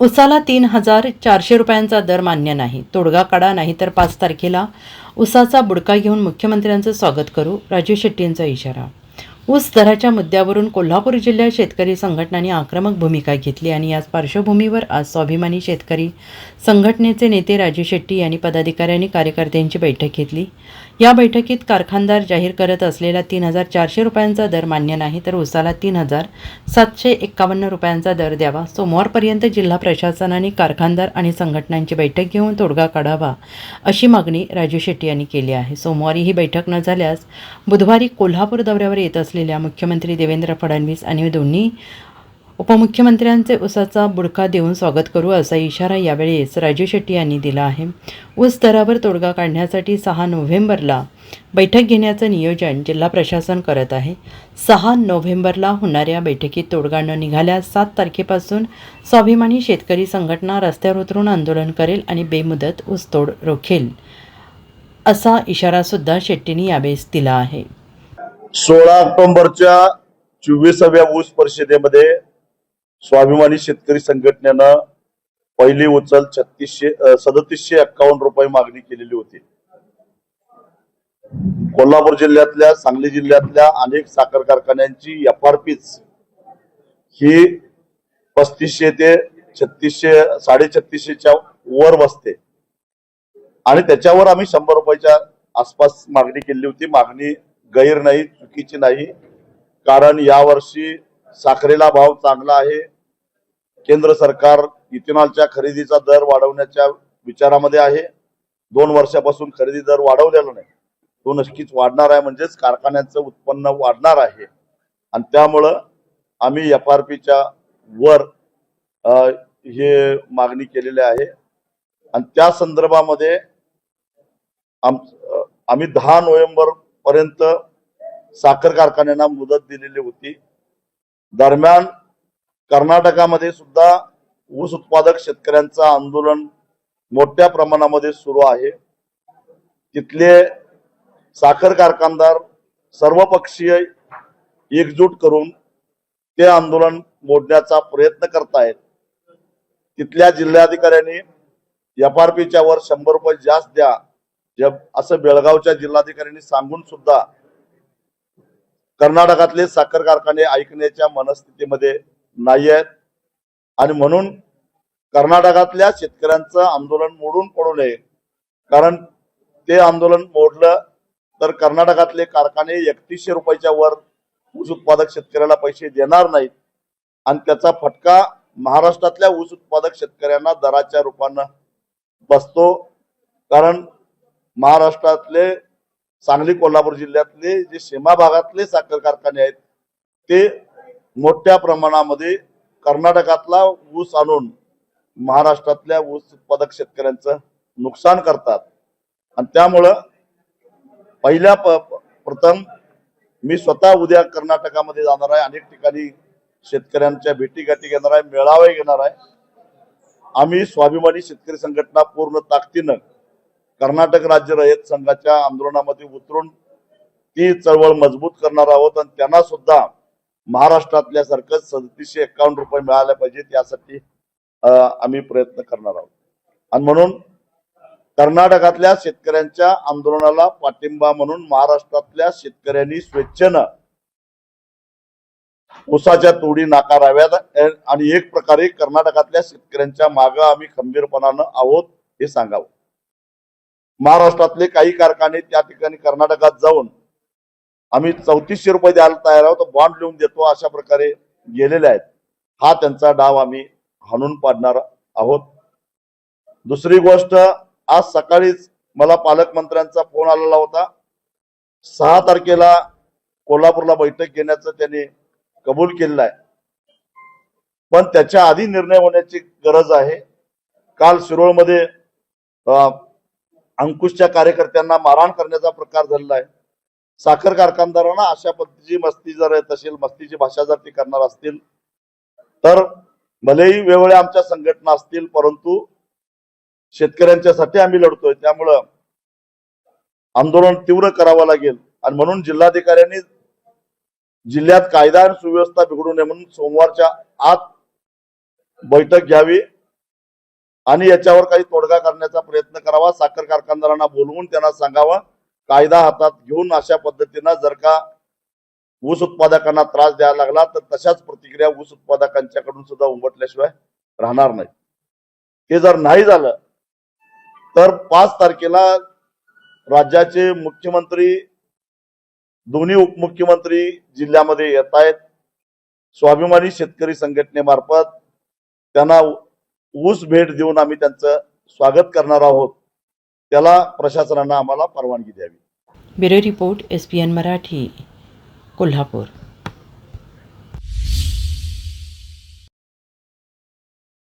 उसाला तीन हजार चारशे रुपयांचा दर मान्य नाही. तोडगा काढा नाही तर पाच तारखेला उसाचा बुडका घेऊन मुख्यमंत्र्यांचं स्वागत करू. राजू शेट्टींचा इशारा. ऊस दराच्या मुद्द्यावरून कोल्हापूर जिल्ह्यात शेतकरी संघटनांनी आक्रमक भूमिका घेतली आणि याच पार्श्वभूमीवर आज स्वाभिमानी शेतकरी संघटनेचे नेते राजू शेट्टी यांनी पदाधिकाऱ्यांनी कार्यकर्त्यांची बैठक घेतली. या बैठकीत कारखानदार जाहीर करत असलेला तीन हजार चारशे रुपयांचा दर मान्य नाही तर ऊसाला तीन हजार सातशे एक्कावन्न रुपयांचा दर द्यावा. सोमवारपर्यंत जिल्हा प्रशासनाने कारखानदार आणि संघटनांची बैठक घेऊन तोडगा काढावा अशी मागणी राजू शेट्टी यांनी केली आहे. सोमवारी ही बैठक न झाल्यास बुधवारी कोल्हापूर दौऱ्यावर येत असलेल्या मुख्यमंत्री देवेंद्र फडणवीस आणि दोन्ही उपमुख्यमंत्र्यांचे ऊसाचा बुडका देऊन स्वागत करू असा इशारा यावेळेस राजू शेट्टी यांनी दिला आहे. ऊस दरावर तोडगा काढण्यासाठी सहा नोव्हेंबरला बैठक घेण्याचं नियोजन जिल्हा प्रशासन करत आहे. सहा नोव्हेंबरला होणाऱ्या बैठकीत तोडगा न निघाल्यास सात तारखेपासून स्वाभिमानी शेतकरी संघटना रस्त्यावर उतरून आंदोलन करेल आणि बेमुदत ऊसतोड रोखेल असा इशारासुद्धा शेट्टींनी यावेळेस दिला आहे. सोळा ऑक्टोबरच्या चोवीसाव्या ऊस परिषदेमध्ये स्वाभिमानी शेतकरी संघटनेनं पहिली उचल छत्तीसशे सदतीसशे एक्कावन्न रुपये मागणी केलेली होती. कोल्हापूर जिल्ह्यातल्या सांगली जिल्ह्यातल्या अनेक साखर कारखान्यांची एफ आर पीच ही पस्तीसशे ते छत्तीसशे साडेछत्तीसशेच्या वर बसते. आणि त्याच्यावर आम्ही शंभर रुपयाच्या आसपास मागणी केली होती. मागणी गैर नाही चुकीची नाही. कारण यावर्षी साखरेला भाव चांगला आहे. केंद्र सरकार इथेनॉलच्या खरेदीचा दर वाढवण्याच्या विचारामध्ये आहे. दोन वर्षापासून खरेदी दर वाढवलेला नाही. तो नक्कीच वाढणार आहे म्हणजेच कारखान्यांचं उत्पन्न वाढणार आहे. आणि त्यामुळं आम्ही एफ आर पीच्या वर हे मागणी केलेली आहे. आणि त्या संदर्भामध्ये आम आम्ही दहा नोव्हेंबर पर्यंत साखर कारखान्यांना मुदत दिलेली होती. दरम्यान कर्नाटकामध्ये सुद्धा ऊस उत्पादक शेतकऱ्यांचं आंदोलन मोठ्या प्रमाणामध्ये सुरू आहे. तिथले साखर कारखानदार सर्वपक्षीय एकजूट करून ते आंदोलन मोडण्याचा प्रयत्न करतायत. तिथल्या जिल्हाधिकाऱ्यांनी एफ आर पीच्या वर शंभर रुपये जास्त द्या जब असं बेळगावच्या जिल्हाधिकाऱ्यांनी सांगून सुद्धा कर्नाटकातले साखर कारखाने ऐकण्याच्या मनस्थितीमध्ये नाही आहेत आणि म्हणून कर्नाटकातल्या शेतकऱ्यांचं आंदोलन मोडून पडू नये. कारण ते आंदोलन मोडलं तर कर्नाटकातले कारखाने एकतीसशे रुपयाच्या वर ऊस उत्पादक शेतकऱ्याला पैसे देणार नाहीत. आणि त्याचा फटका महाराष्ट्रातल्या ऊस उत्पादक शेतकऱ्यांना दराच्या रूपानं बसतो. कारण महाराष्ट्रातले सांगली कोल्हापूर जिल्ह्यातले जे सीमा भागातले साखर कारखाने आहेत ते मोठ्या प्रमाणामध्ये कर्नाटकातला ऊस आणून महाराष्ट्रातल्या ऊस उत्पादक शेतकऱ्यांचं नुकसान करतात. आणि त्यामुळं पहिल्या प प्रथम मी स्वतः उद्या कर्नाटकामध्ये जाणार आहे अनेक ठिकाणी शेतकऱ्यांच्या भेटीगाठी घेणार आहे मेळावे घेणार आहे. आम्ही स्वाभिमानी शेतकरी संघटना पूर्ण ताकदीनं कर्नाटक राज्य रयत संघाच्या आंदोलनामध्ये उतरून ती चळवळ मजबूत करणार आहोत आणि त्यांना सुद्धा महाराष्ट्रातल्या सारखं सदतीसशे एकावन्न रुपये मिळाले पाहिजेत यासाठी आम्ही प्रयत्न करणार आहोत. आणि म्हणून कर्नाटकातल्या शेतकऱ्यांच्या आंदोलनाला पाठिंबा म्हणून महाराष्ट्रातल्या शेतकऱ्यांनी स्वेच्छेनं उसाच्या तोडी नाकाराव्यात आणि एक प्रकारे कर्नाटकातल्या शेतकऱ्यांच्या मागं आम्ही खंबीरपणानं आहोत हे सांगावं. महाराष्ट्रातले काही कारखाने त्या ठिकाणी कर्नाटकात जाऊन आम्ही चौतीसशे रुपये द्यायला तयार आहोत बॉन्ड लिहून देतो अशा प्रकारे गेलेले आहेत. हा त्यांचा डाव आम्ही हाणून पाडणार आहोत. दुसरी गोष्ट आज सकाळीच मला पालकमंत्र्यांचा फोन आलेला होता. सहा तारखेला कोल्हापूरला बैठक घेण्याचं त्यांनी कबूल केलेलं आहे. पण त्याच्या आधी निर्णय होण्याची गरज आहे. काल शिरोळमध्ये अंकुशच्या कार्यकर्त्यांना मारहाण करण्याचा प्रकार झालेला आहे. साखर कारखानदारांना अशा पद्धतीची मस्ती जर येत असेल मस्तीची भाषा जर ती करणार असतील तर भलेही वेगवेगळ्या आमच्या संघटना असतील परंतु शेतकऱ्यांच्यासाठी आम्ही लढतोय. त्यामुळं आंदोलन तीव्र करावं लागेल. आणि म्हणून जिल्हाधिकाऱ्यांनी जिल्ह्यात कायदा आणि सुव्यवस्था बिघडू नये म्हणून सोमवारच्या आत बैठक घ्यावी. आणि याच्यावर काही तोडगा करण्याचा प्रयत्न करावा. साखर कारखानदारांना बोलवून त्यांना सांगावं. कायदा हातात घेऊन अशा पद्धतीनं जर का ऊस उत्पादकांना त्रास द्यायला लागला तर तशाच प्रतिक्रिया ऊस उत्पादकांच्याकडून सुद्धा उमटल्याशिवाय राहणार नाही. ते जर नाही झालं तर पाच तारखेला राज्याचे मुख्यमंत्री दोन्ही उपमुख्यमंत्री जिल्ह्यामध्ये येत आहेत. स्वाभिमानी शेतकरी संघटनेमार्फत त्यांना ऊस भेट देऊन आम्ही त्यांचं स्वागत करणार आहोत. त्याला प्रशासनानं आम्हाला परवानगी द्यावी. Bureau report S P N Marathi Kolhapur.